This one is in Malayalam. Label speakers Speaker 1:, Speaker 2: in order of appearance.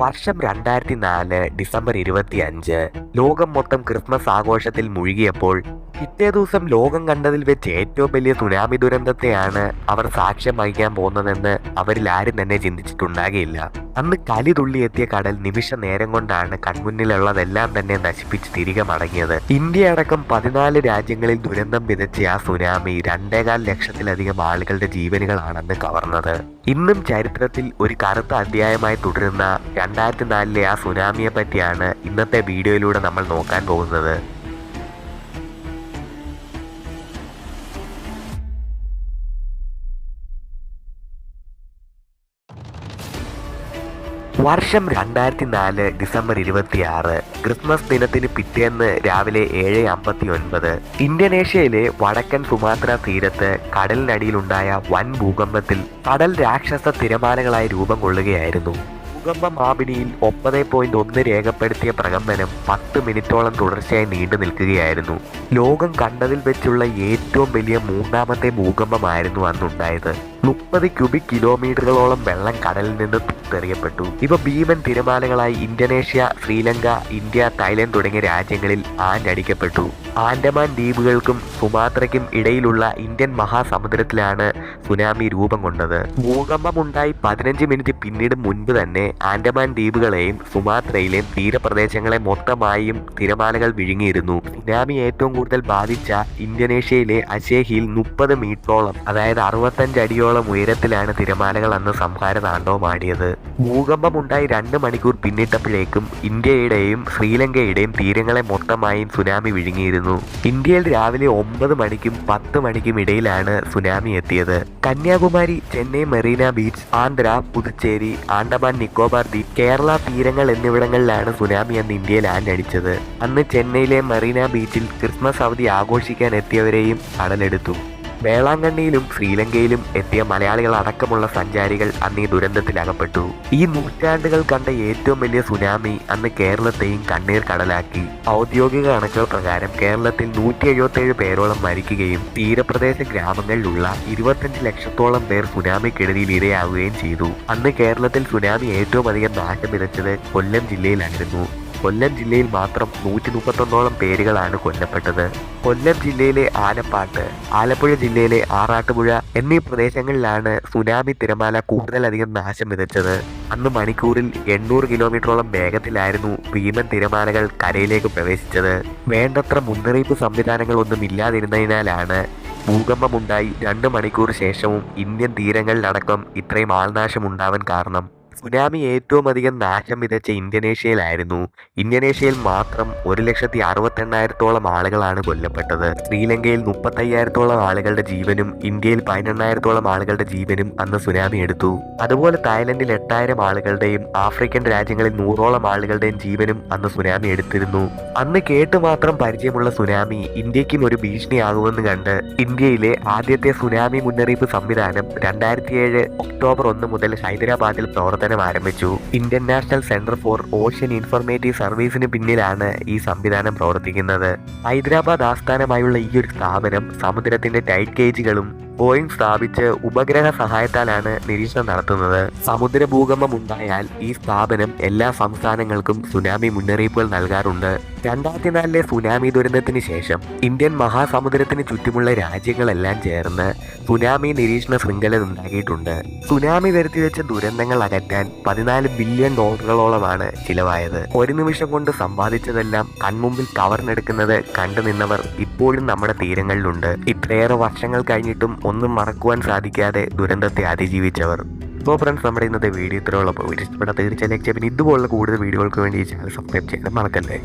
Speaker 1: വർഷം രണ്ടായിരത്തി നാല് ഡിസംബർ ഇരുപത്തി അഞ്ച് ലോകം മൊത്തം ക്രിസ്മസ് ആഘോഷത്തിൽ മുഴുകിയപ്പോൾ പിറ്റേ ദിവസം ലോകം കണ്ടതിൽ വെച്ച് ഏറ്റവും വലിയ സുനാമി ദുരന്തത്തെയാണ് അവർ സാക്ഷ്യം വഹിക്കാൻ പോകുന്നതെന്ന് അവരിൽ ആരും തന്നെ ചിന്തിച്ചിട്ടുണ്ടാകില്ല. അന്ന് കലി തുള്ളിയെത്തിയ കടൽ നിമിഷ നേരം കൊണ്ടാണ് കൺമുന്നിലുള്ളതെല്ലാം തന്നെ നശിപ്പിച്ച് തിരികെ മടങ്ങിയത്. ഇന്ത്യ അടക്കം പതിനാല് രാജ്യങ്ങളിൽ ദുരന്തം വിതച്ച ആ സുനാമി രണ്ടേകാൽ ലക്ഷത്തിലധികം ആളുകളുടെ ജീവനുകളാണെന്ന് കവർന്നത്. ഇന്നും ചരിത്രത്തിൽ ഒരു കറുത്ത അധ്യായമായി തുടരുന്ന രണ്ടായിരത്തി നാലിലെ ആ സുനാമിയെ പറ്റിയാണ് ഇന്നത്തെ വീഡിയോയിലൂടെ നമ്മൾ നോക്കാൻ പോകുന്നത്. വർഷം രണ്ടായിരത്തി നാല് ഡിസംബർ ഇരുപത്തിയാറ് ക്രിസ്മസ് ദിനത്തിന് പിറ്റേന്ന് രാവിലെ ഏഴ് അമ്പത്തി ഒൻപത് ഇന്തോനേഷ്യയിലെ വടക്കൻ സുമാത്ര തീരത്ത് കടലിനടിയിലുണ്ടായ വൻ ഭൂകമ്പത്തിൽ കടൽ രാക്ഷസ തിരമാലകളായി രൂപം കൊള്ളുകയായിരുന്നു. ഭൂകമ്പ മാപിനിയിൽ ഒമ്പത് പോയിന്റ് ഒന്ന് രേഖപ്പെടുത്തിയ പ്രകമ്പനം പത്ത് മിനിറ്റോളം തുടർച്ചയായി നീണ്ടു നിൽക്കുകയായിരുന്നു. ലോകം കണ്ടതിൽ വെച്ചുള്ള ഏറ്റവും വലിയ മൂന്നാമത്തെ ഭൂകമ്പമായിരുന്നു അന്നുണ്ടായത്. മുപ്പത് ക്യൂബിക് കിലോമീറ്ററുകളോളം വെള്ളം കടലിൽ നിന്ന് തുത്തെറിയപ്പെട്ടു ഇവ ഭീമൻ തിരമാലകളായി ഇന്തോനേഷ്യ ശ്രീലങ്ക ഇന്ത്യ തായ്ലൻഡ് തുടങ്ങിയ രാജ്യങ്ങളിൽ ആഞ്ഞടിക്കപ്പെട്ടു. ആൻഡമാൻ ദ്വീപുകൾക്കും സുമാത്രയ്ക്കും ഇടയിലുള്ള ഇന്ത്യൻ മഹാസമുദ്രത്തിലാണ് സുനാമി രൂപം കൊണ്ടത്. ഭൂകമ്പമുണ്ടായി പതിനഞ്ച് മിനിറ്റ് പിന്നീട് മുൻപ് തന്നെ ആൻഡമാൻ ദ്വീപുകളെയും സുമാത്രയിലെയും തീരപ്രദേശങ്ങളെ മൊത്തമായും തിരമാലകൾ വിഴുങ്ങിയിരുന്നു. സുനാമി ഏറ്റവും കൂടുതൽ ബാധിച്ച ഇന്തോനേഷ്യയിലെ അശേഹിയിൽ മുപ്പത് മീറ്ററോളം അതായത് അറുപത്തഞ്ച് അടിയോളം ഉയരത്തിലാണ് തിരമാലകൾ അന്ന് സംഹാര താണ്ഡവമാടിയത് ഭൂകമ്പമുണ്ടായി രണ്ട് മണിക്കൂർ പിന്നിട്ടപ്പോഴേക്കും ഇന്ത്യയുടെയും ശ്രീലങ്കയുടെയും തീരങ്ങളെ മൊത്തമായും സുനാമി വിഴുങ്ങിയിരുന്നു. ഇന്ത്യയിൽ രാവിലെ ഒമ്പത് മണിക്കും പത്ത് മണിക്കും ഇടയിലാണ് സുനാമി എത്തിയത്. കന്യാകുമാരി ചെന്നൈ മെറീന ബീച്ച് ആന്ധ്ര പുതുച്ചേരി ആൻഡമാൻ നിക്കോബാർ ദ്വീപ് കേരള തീരങ്ങൾ എന്നിവിടങ്ങളിലാണ് സുനാമി അന്ന് ഇന്ത്യയിൽ ആഞ്ഞടിച്ചത്. അന്ന് ചെന്നൈയിലെ മെറീന ബീച്ചിൽ ക്രിസ്മസ് അവധി ആഘോഷിക്കാൻ എത്തിയവരെയും കടലെടുത്തു വേളാങ്കണ്ണിയിലും ശ്രീലങ്കയിലും എത്തിയ മലയാളികൾ അടക്കമുള്ള സഞ്ചാരികൾ അന്ന് ഈ ദുരന്തത്തിലകപ്പെട്ടു. ഈ നൂറ്റാണ്ടുകൾ കണ്ട ഏറ്റവും വലിയ സുനാമി അന്ന് കേരളത്തെയും കണ്ണീർ കടലാക്കി. ഔദ്യോഗിക കണക്കുകൾ പ്രകാരം കേരളത്തിൽ നൂറ്റി എഴുപത്തേഴ് പേരോളം മരിക്കുകയും തീരപ്രദേശ ഗ്രാമങ്ങളിലുള്ള ഇരുപത്തഞ്ച് ലക്ഷത്തോളം പേർ സുനാമിക്കെടുതിയിൽ ഇരയാവുകയും ചെയ്തു. അന്ന് കേരളത്തിൽ സുനാമി ഏറ്റവും അധികം നാശം വിതച്ചത് കൊല്ലം ജില്ലയിലായിരുന്നു. കൊല്ലം ജില്ലയിൽ മാത്രം നൂറ്റി മുപ്പത്തൊന്നോളം പേരുകളാണ് കൊല്ലപ്പെട്ടത്. കൊല്ലം ജില്ലയിലെ ആലപ്പാട്ട് ആലപ്പുഴ ജില്ലയിലെ ആറാട്ടുപുഴ എന്നീ പ്രദേശങ്ങളിലാണ് സുനാമി തിരമാല കൂടുതലധികം നാശം വിതച്ചത്. അന്ന് മണിക്കൂറിൽ എണ്ണൂറ് കിലോമീറ്ററോളം വേഗത്തിലായിരുന്നു ഭീമൻ തിരമാലകൾ കരയിലേക്ക് പ്രവേശിച്ചത്. വേണ്ടത്ര മുന്നറിയിപ്പ് സംവിധാനങ്ങൾ ഒന്നും ഇല്ലാതിരുന്നതിനാലാണ് ഭൂകമ്പമുണ്ടായി രണ്ട് മണിക്കൂർ ശേഷവും ഇന്ത്യൻ തീരങ്ങളിലടക്കം ഇത്രയും ആൾനാശം ഉണ്ടാവാൻ കാരണം. സുനാമി ഏറ്റവും അധികം നാശം വിതച്ച ഇന്തോനേഷ്യയിലായിരുന്നു ഇന്തോനേഷ്യയിൽ മാത്രം ഒരു ലക്ഷത്തി അറുപത്തെണ്ണായിരത്തോളം ആളുകളാണ് കൊല്ലപ്പെട്ടത്. ശ്രീലങ്കയിൽ മുപ്പത്തയ്യായിരത്തോളം ആളുകളുടെ ജീവനും ഇന്ത്യയിൽ പതിനെണ്ണായിരത്തോളം ആളുകളുടെ ജീവനും അന്ന് സുനാമി എടുത്തു. അതുപോലെ തായ്ലൻഡിൽ എട്ടായിരം ആളുകളുടെയും ആഫ്രിക്കൻ രാജ്യങ്ങളിൽ നൂറോളം ആളുകളുടെയും ജീവനും അന്ന് സുനാമി എടുത്തിരുന്നു. അന്ന് കേട്ടു മാത്രം പരിചയമുള്ള സുനാമി ഇന്ത്യക്കും ഒരു ഭീഷണിയാകുമെന്ന് കണ്ട് ഇന്ത്യയിലെ ആദ്യത്തെ സുനാമി മുന്നറിയിപ്പ് സംവിധാനം രണ്ടായിരത്തി ഏഴ് ഒക്ടോബർ ഒന്ന് മുതൽ ഹൈദരാബാദിൽ പ്രവർത്തനം ആരംഭിച്ചു. Indian National Centre for Ocean informative സർവീസിന് പിന്നിലാണ് ഈ സംവിധാനം പ്രവർത്തിക്കുന്നത്. ഹൈദരാബാദ് ആസ്ഥാനമായുള്ള ഈ ഒരു സ്ഥാപനം സമുദ്രത്തിന്റെ ടൈറ്റ് ഗേജുകളും ബോയിങ് സ്ഥാപിച്ച് ഉപഗ്രഹ സഹായത്താലാണ് നിരീക്ഷണം നടത്തുന്നത്. സമുദ്ര ഭൂകമ്പം ഉണ്ടായാൽ ഈ സ്ഥാപനം എല്ലാ സംസ്ഥാനങ്ങൾക്കും സുനാമി മുന്നറിയിപ്പുകൾ നൽകാറുണ്ട്. രണ്ടായിരത്തി നാലിലെ സുനാമി ദുരന്തത്തിന് ശേഷം ഇന്ത്യൻ മഹാസമുദ്രത്തിന് ചുറ്റുമുള്ള രാജ്യങ്ങളെല്ലാം ചേർന്ന് സുനാമി നിരീക്ഷണ ശൃംഖല ഉണ്ടാക്കിയിട്ടുണ്ട്. സുനാമി വരുത്തിവെച്ച ദുരന്തങ്ങൾ അകറ്റാൻ പതിനാല് ബില്യൺ ഡോളറുകളോളമാണ് ചിലവായത്. ഒരു നിമിഷം കൊണ്ട് സമ്പാദിച്ചതെല്ലാം കൺമുമ്പിൽ കവർന്നെടുക്കുന്നത് കണ്ടു നിന്നവർ ഇപ്പോഴും നമ്മുടെ തീരങ്ങളിലുണ്ട്. ഇത്രയേറെ വർഷങ്ങൾ കഴിഞ്ഞിട്ടും ഒന്നും മറക്കുവാൻ സാധിക്കാതെ ദുരന്തത്തെ അതിജീവിച്ചവർ. സോ ഫ്രണ്ട്സ് നമ്മുടെ ഇന്നത്തെ വീഡിയോ ഇത്രയുള്ളപ്പോൾ വീഡിയോ തീർച്ചയായും ലൈക്ക് ചെയ്യാൻ ഇതുപോലുള്ള കൂടുതൽ വീഡിയോകൾക്ക് വേണ്ടി ഈ ചാനൽ സബ്സ്ക്രൈബ് ചെയ്യാൻ മറക്കല്ലേ?